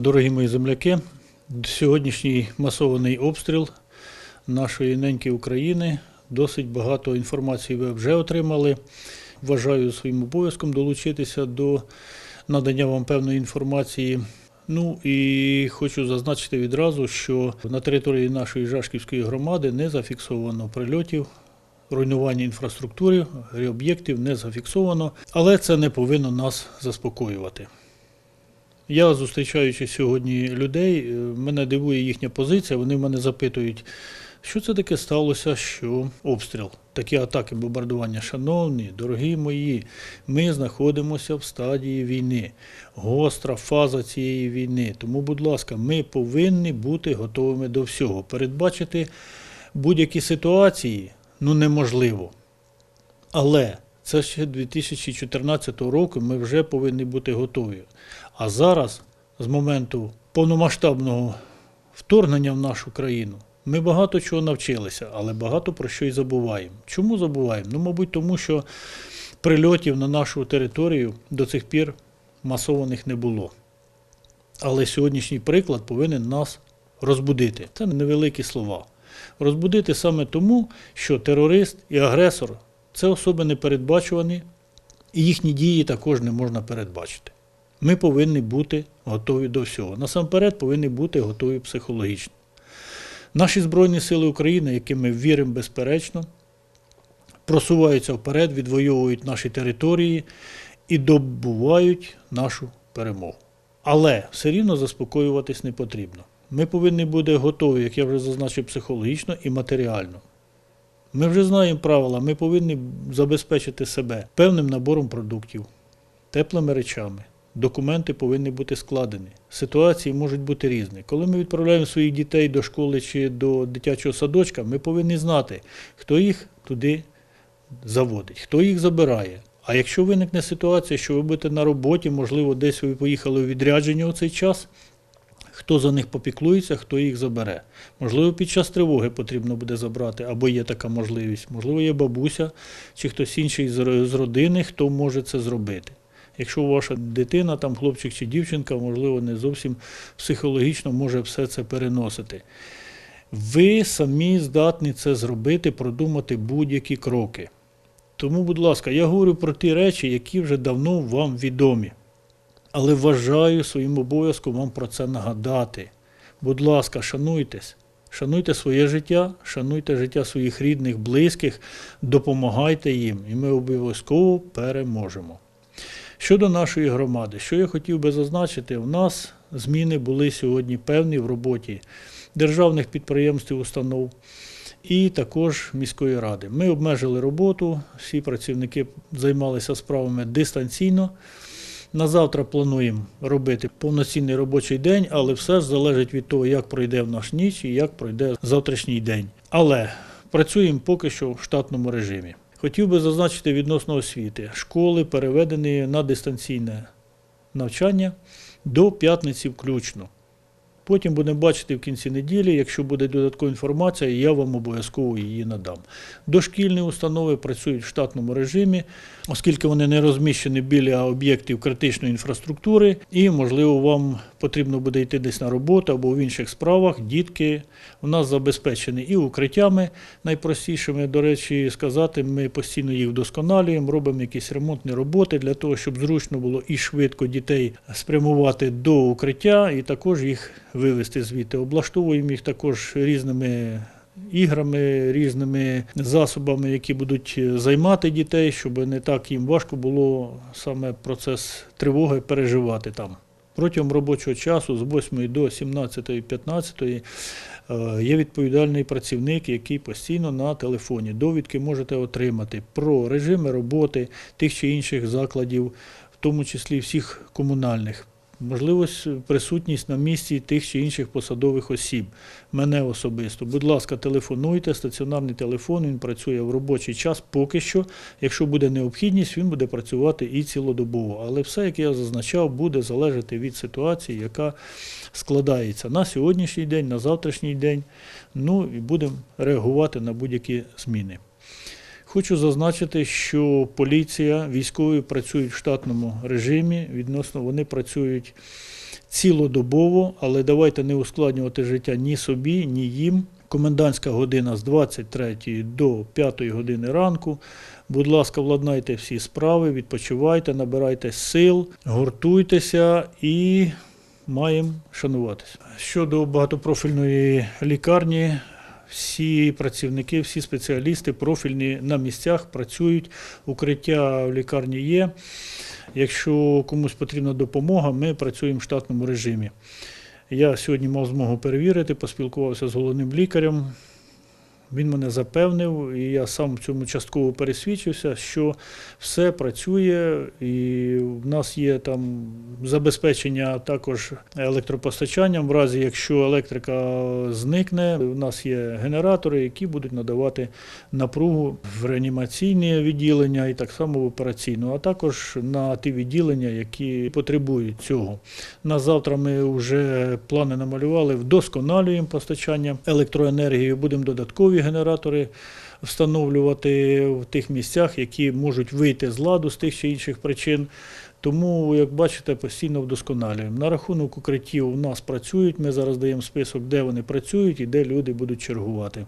Дорогі мої земляки, сьогоднішній масований обстріл нашої неньки України. Досить багато інформації ви вже отримали. Вважаю своїм обов'язком долучитися до надання вам певної інформації. Ну і хочу зазначити відразу, що на території нашої Жашківської громади не зафіксовано прильотів, руйнування інфраструктури, об'єктів не зафіксовано, але це не повинно нас заспокоювати. Я зустрічаючи сьогодні людей, е, мене дивує їхня позиція. Вони мене запитують, що це таке сталося, що обстріл, такі атаки, бомбардування. Шановні, дорогі мої, ми знаходимося в стадії війни, гостра фаза цієї війни. Тому, будь ласка, ми повинні бути готовими до всього. Передбачити будь-які ситуації ну неможливо. Але це ще 2014 року ми вже повинні бути готові. А зараз, з моменту повномасштабного вторгнення в нашу країну, ми багато чого навчилися, але багато про що й забуваємо. Чому забуваємо? Ну, мабуть, тому що прильотів на нашу територію до цих пір масованих не було. Але сьогоднішній приклад повинен нас розбудити. Це невеликі слова. Розбудити саме тому, що терорист і агресор це особи непередбачувані, і їхні дії також не можна передбачити. Ми повинні бути готові до всього. Насамперед повинні бути готові психологічно. Наші Збройні Сили України, яким ми віримо безперечно, просуваються вперед, відвоюють наші території і добувають нашу перемогу. Але все рівно заспокоюватись не потрібно. Ми повинні бути готові, як я вже зазначив, психологічно і матеріально. Ми вже знаємо правила, ми повинні забезпечити себе певним набором продуктів, теплими речами. Документи повинні бути складені. Ситуації можуть бути різні. Коли ми відправляємо своїх дітей до школи чи до дитячого садочка, ми повинні знати, хто їх туди заводить, хто їх забирає. А якщо виникне ситуація, що ви будете на роботі, можливо, десь ви поїхали у відрядження у цей час, хто за них попіклується, хто їх забере. Можливо, під час тривоги потрібно буде забрати, або є така можливість. Можливо, є бабуся чи хтось інший з родини, хто може це зробити. Якщо ваша дитина, там хлопчик чи дівчинка, можливо, не зовсім психологічно може все це переносити. Ви самі здатні це зробити, продумати будь-які кроки. Тому, будь ласка, я говорю про ті речі, які вже давно вам відомі. Але вважаю своїм обов'язком вам про це нагадати. Будь ласка, шануйтесь. Шануйте своє життя, шануйте життя своїх рідних, близьких, допомагайте їм, і ми обов'язково переможемо. Щодо нашої громади, що я хотів би зазначити, у нас зміни були сьогодні певні в роботі державних підприємств і установ і також міської ради. Ми обмежили роботу, всі працівники займалися справами дистанційно. На завтра плануємо робити повноцінний робочий день, але все ж залежить від того, як пройде в наш ніч і як пройде завтрашній день. Але працюємо поки що в штатному режимі. Хотів би зазначити відносно освіти. Школи переведені на дистанційне навчання до п'ятниці включно. Потім будемо бачити в кінці неділі, якщо буде додаткова інформація, я вам обов'язково її надам. Дошкільні установи працюють в штатному режимі, оскільки вони не розміщені біля об'єктів критичної інфраструктури, і, можливо, вам потрібно буде йти десь на роботу або в інших справах. Дітки у нас забезпечені і укриттями найпростішими. До речі, сказати, ми постійно їх вдосконалюємо, робимо якісь ремонтні роботи для того, щоб зручно було і швидко дітей спрямувати до укриття, і також їх вивезти звідти. Облаштовуємо їх також різними. Іграми, різними засобами, які будуть займати дітей, щоб не так їм важко було саме процес тривоги переживати там. Протягом робочого часу з 8 до 17.15 е, є відповідальний працівник, який постійно на телефоні. Довідки можете отримати про режими роботи тих чи інших закладів, в тому числі всіх комунальних. Можливість присутність на місці тих чи інших посадових осіб, мене особисто. Будь ласка, телефонуйте, стаціонарний телефон, він працює в робочий час поки що. Якщо буде необхідність, він буде працювати і цілодобово. Але все, як я зазначав, буде залежати від ситуації, яка складається на сьогоднішній день, на завтрашній день. Ну і будемо реагувати на будь-які зміни. Хочу зазначити, що поліція, військові працюють в штатному режимі. Відносно вони працюють цілодобово, але давайте не ускладнювати життя ні собі, ні їм. Комендантська година з 23 до 5 години ранку. Будь ласка, владнайте всі справи, відпочивайте, набирайте сил, гуртуйтеся і маємо шануватися. Щодо багатопрофільної лікарні, всі працівники, всі спеціалісти профільні на місцях працюють, укриття в лікарні є. Якщо комусь потрібна допомога, ми працюємо в штатному режимі. Я сьогодні мав змогу перевірити, поспілкувався з головним лікарем. Він мене запевнив, і я сам в цьому частково пересвідчився, що все працює, і в нас є там забезпечення також електропостачанням. В разі, якщо електрика зникне, у нас є генератори, які будуть надавати напругу в реанімаційне відділення і так само в операційну, а також на ті відділення, які потребують цього. На завтра ми вже плани намалювали, вдосконалюємо постачання електроенергії, будемо додаткові генератори встановлювати в тих місцях, які можуть вийти з ладу з тих чи інших причин. Тому, як бачите, постійно вдосконалюємо. На рахунок укриттів у нас працюють. Ми зараз даємо список, де вони працюють і де люди будуть чергувати.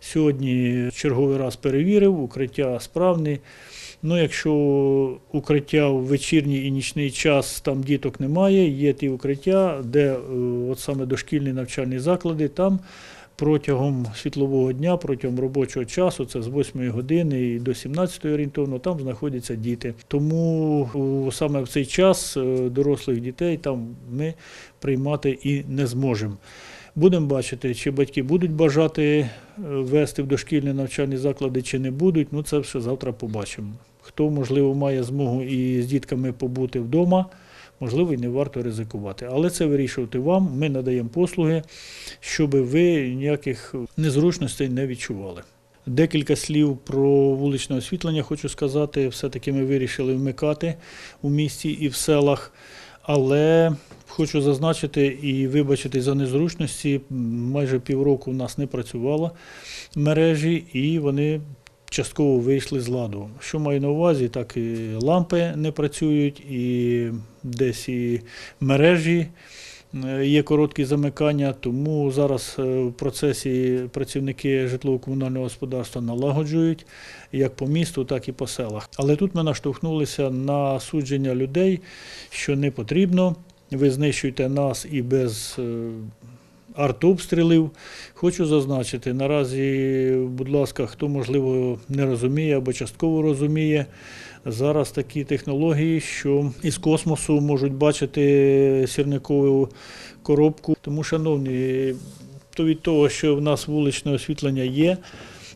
Сьогодні черговий раз перевірив, укриття справні. Ну, якщо укриття в вечірній і нічний час там діток немає, є ті укриття, де е, от саме дошкільні навчальні заклади, там протягом світлового дня, протягом робочого часу, це з 8 години і до 17 орієнтовно, там знаходяться діти. Тому саме в цей час е, дорослих дітей там ми приймати і не зможемо. Будемо бачити, чи батьки будуть бажати е, вести в дошкільні навчальні заклади, чи не будуть. Ну це все завтра побачимо. Хто, можливо, має змогу і з дітками побути вдома, можливо, і не варто ризикувати. Але це вирішувати вам. Ми надаємо послуги, щоб ви ніяких незручностей не відчували. Декілька слів про вуличне освітлення хочу сказати. Все-таки ми вирішили вмикати у місті і в селах. Але хочу зазначити і вибачити за незручності. Майже півроку у нас не працювало мережі, і вони частково вийшли з ладу. Що маю на увазі, так і лампи не працюють, і десь і мережі е, є короткі замикання, тому зараз е, в процесі працівники житлово-комунального господарства налагоджують як по місту, так і по селах. Але тут ми наштовхнулися на судження людей, що не потрібно. Ви знищуєте нас і без е, артобстрілів. Хочу зазначити, наразі, будь ласка, хто можливо не розуміє або частково розуміє, зараз такі технології, що із космосу можуть бачити сірникову коробку. Тому, шановні, то від того, що в нас вуличне освітлення є,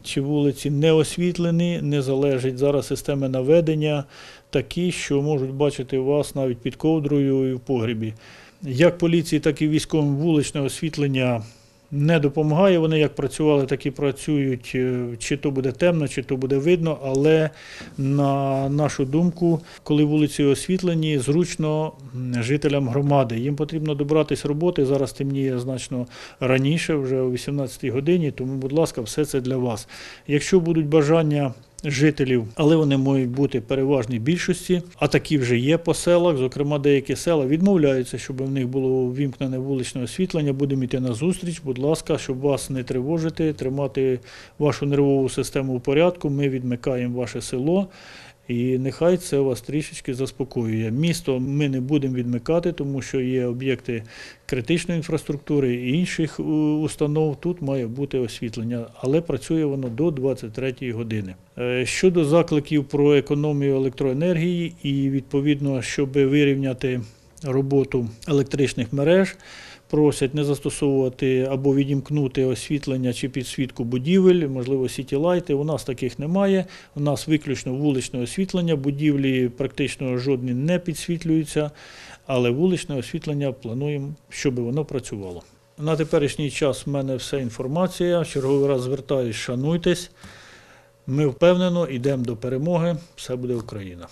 чи вулиці не освітлені, не залежить зараз системи наведення такі, що можуть бачити вас навіть під ковдрою і в погрібі. Як поліції, так і військовим вуличне освітлення не допомагає. Вони як працювали, так і працюють. е, Чи то буде темно, чи то буде видно. Але на нашу думку, коли вулиці освітлені, зручно жителям громади. Їм потрібно добратися роботи. Зараз темніє значно раніше, вже о 18-й годині. Тому, будь ласка, все це для вас. Якщо будуть бажання жителів, але вони можуть бути переважній більшості, а такі вже є по селах. Зокрема, деякі села відмовляються, щоб в них було вімкнене вуличне освітлення. Будемо йти на зустріч. Будь ласка, щоб вас не тривожити, тримати вашу нервову систему в порядку. Ми відмикаємо ваше село. І нехай це вас трішечки заспокоює. Місто ми не будемо відмикати, тому що є об'єкти критичної інфраструктури і інших установ. Тут має бути освітлення, але працює воно до 23-ї години. Е, Щодо закликів про економію електроенергії і відповідно, щоб вирівняти роботу електричних мереж. Просять не застосовувати або відімкнути освітлення чи підсвітку будівель, можливо, сітілайти. У нас таких немає. У нас виключно вуличне освітлення. Будівлі практично жодні не підсвітлюються, але вуличне освітлення плануємо, щоб воно працювало. На теперішній час в мене вся інформація. Черговий раз звертаюсь, шануйтесь. Ми впевнено йдемо до перемоги. Все буде Україна.